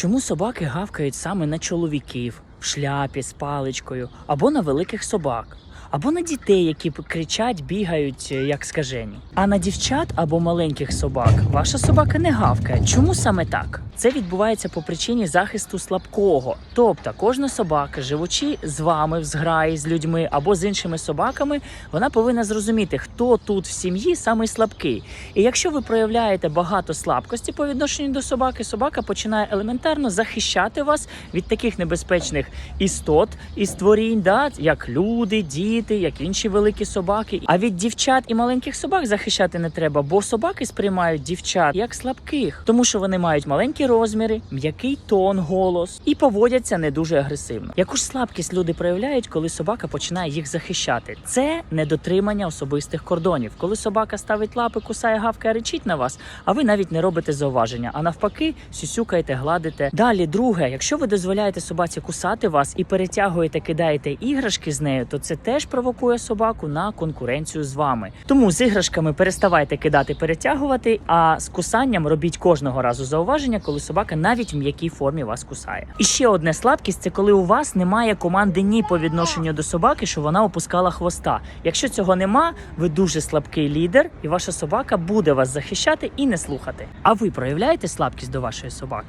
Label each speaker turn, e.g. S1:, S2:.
S1: Чому собаки гавкають саме на чоловіків в шляпі з паличкою, або на великих собак, або на дітей, які кричать, бігають е, як скажені? А на дівчат або маленьких собак ваша собака не гавкає. Чому саме так? Це відбувається по причині захисту слабкого. Тобто кожна собака, живучи з вами в зграї з людьми або з іншими собаками, вона повинна зрозуміти, хто тут в сім'ї самий слабкий. І якщо ви проявляєте багато слабкості по відношенню до собаки, собака починає елементарно захищати вас від таких небезпечних істот і створінь, да, як люди, діти, як інші великі собаки. А від дівчат і маленьких собак захищати не треба, бо собаки сприймають дівчат як слабких, тому що вони мають маленькі розміри, м'який тон, голос і поводяться не дуже агресивно. Яку ж слабкість люди проявляють, коли собака починає їх захищати? Це недотримання особистих кордонів. Коли собака ставить лапи, кусає, гавкає, речить на вас, а ви навіть не робите зауваження, а навпаки, сюсюкаєте, гладите. Далі, друге, якщо ви дозволяєте собаці кусати вас і перетягуєте, кидаєте іграшки з нею, то це теж провокує собаку на конкуренцію з вами. Тому з іграшками переставайте кидати, перетягувати, а з кусанням робіть кожного разу зауваження, коли собака навіть в м'якій формі вас кусає. І ще одне слабкість це коли у вас немає команди ні по відношенню до собаки, що вона опускала хвоста. Якщо цього нема, ви дуже слабкий лідер, і ваша собака буде вас захищати і не слухати. А ви проявляєте слабкість до вашої собаки?